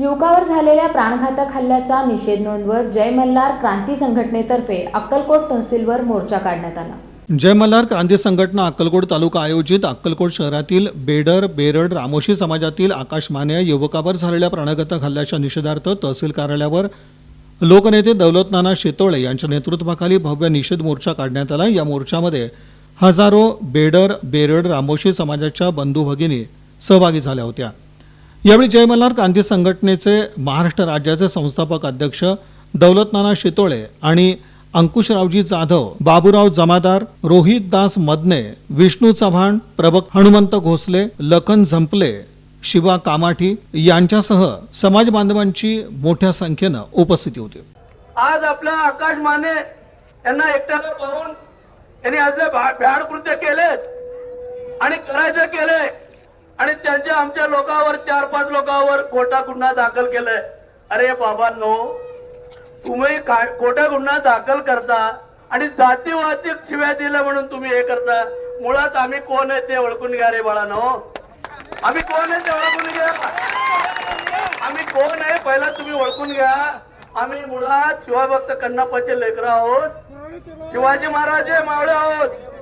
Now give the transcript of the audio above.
युवकावर झालेल्या प्राणघातक हल्ल्याचा निषेध नोंदवत जय मल्हार क्रांती संघटनेतर्फे अक्कलकोट तहसीलवर मोर्चा काढण्यात आला. जय मल्हार क्रांती संघटना अक्कलकोट तालुका आयोजित अक्कलकोट शहरातील बेडर बेरड रामोशी समाजातील आकाश माने युवकावर झालेल्या प्राणघातक हल्ल्याच्या निषेधार्थ तहसील कार्यालयावर लोकनेते दौलत नाना शेतोळे यांच्या नेतृत्वाखाली भव्य निषेध मोर्चा काढण्यात आला. या मोर्चामध्ये हजारो बेडर बेरड रामोशी समाजाच्या बंधू भगिनी सहभागी झाल्या होत्या. यावेळी जय मल्हार क्रांती संघटनेचे महाराष्ट्र राज्याचे संस्थापक अध्यक्ष दौलतनाना शितोळे आणि अंकुशरावजी जाधव बाबूराव जमादार रोहित दास मदने विष्णू चव्हाण प्रभक हनुमंत घोसले लखन झंपले शिवा कामाठी यांच्यासह समाज बांधवांची मोठ्या संख्येनं उपस्थिती होती. आज आपल्या आकाश माने यांना एकट्याला पाहून त्यांनी आज भ्याड कृत्य केले आणि करायचं केले आणि त्यांच्या आमच्या लोकांवर चार पाच लोकांवर खोटा गुन्हा दाखल केलाय. अरे बाबांनो तुम्ही खोटा गुन्हा दाखल करता आणि जातीवादी शिव्या दिल्या म्हणून तुम्ही हे करता? मुळात आम्ही कोण आहे ते ओळखून घ्या रे बाळानो. आम्ही कोण आहे ते ओळखून घ्या? आम्ही कोण आहे पहिला तुम्ही ओळखून घ्या. आम्ही मुळात शिवभक्त कन्नापाचे लेकर आहोत. शिवाजी महाराज हे मावळे आहोत.